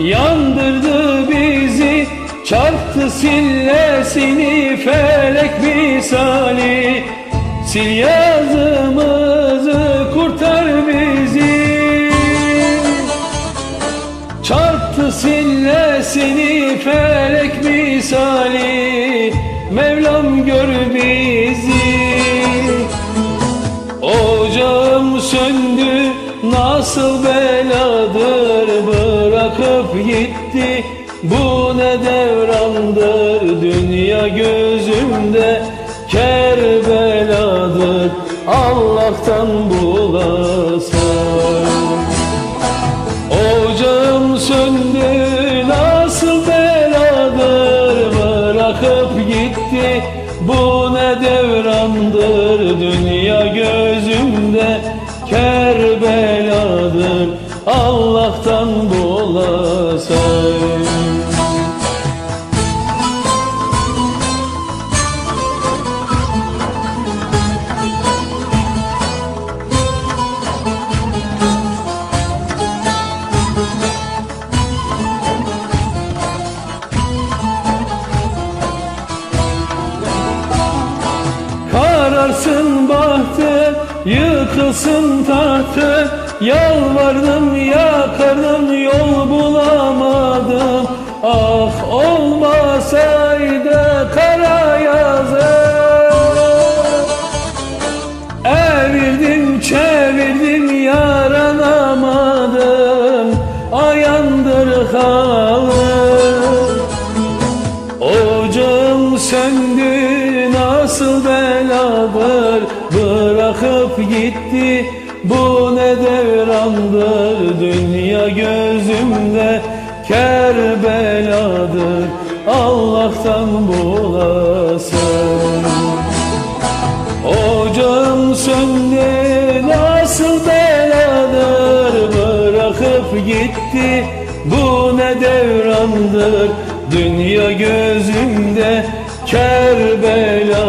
yandırdı bizi Çarptı sillesini felek misali. Sil yazımızı kurtar bizi. Çarptı sillesini felek misali Mevlam gör bizi. Ocağım söndü nasıl beladır Bırakıp gitti. Bu ne devrandır Dünya gözümde? Kerbeladır Allah'tan bulasın. Ocağım söndü nasıl beladır? Bırakıp gitti. Bu ne devrandır Dünya gözümde? Kerbeladır Allah'tan bulasın Kararsın bahtı, yıkılsın tahtı Yalvardım yakardım Bırakıp gitti. Bu ne devrandır Dünya gözümde. Kerbeladır Allah'tan bulasın. Ocağım söndü nasıl beladır? Bırakıp gitti. Bu ne devrandır? Dünya gözümde kerbeladır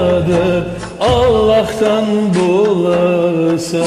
Allah'tan bulasın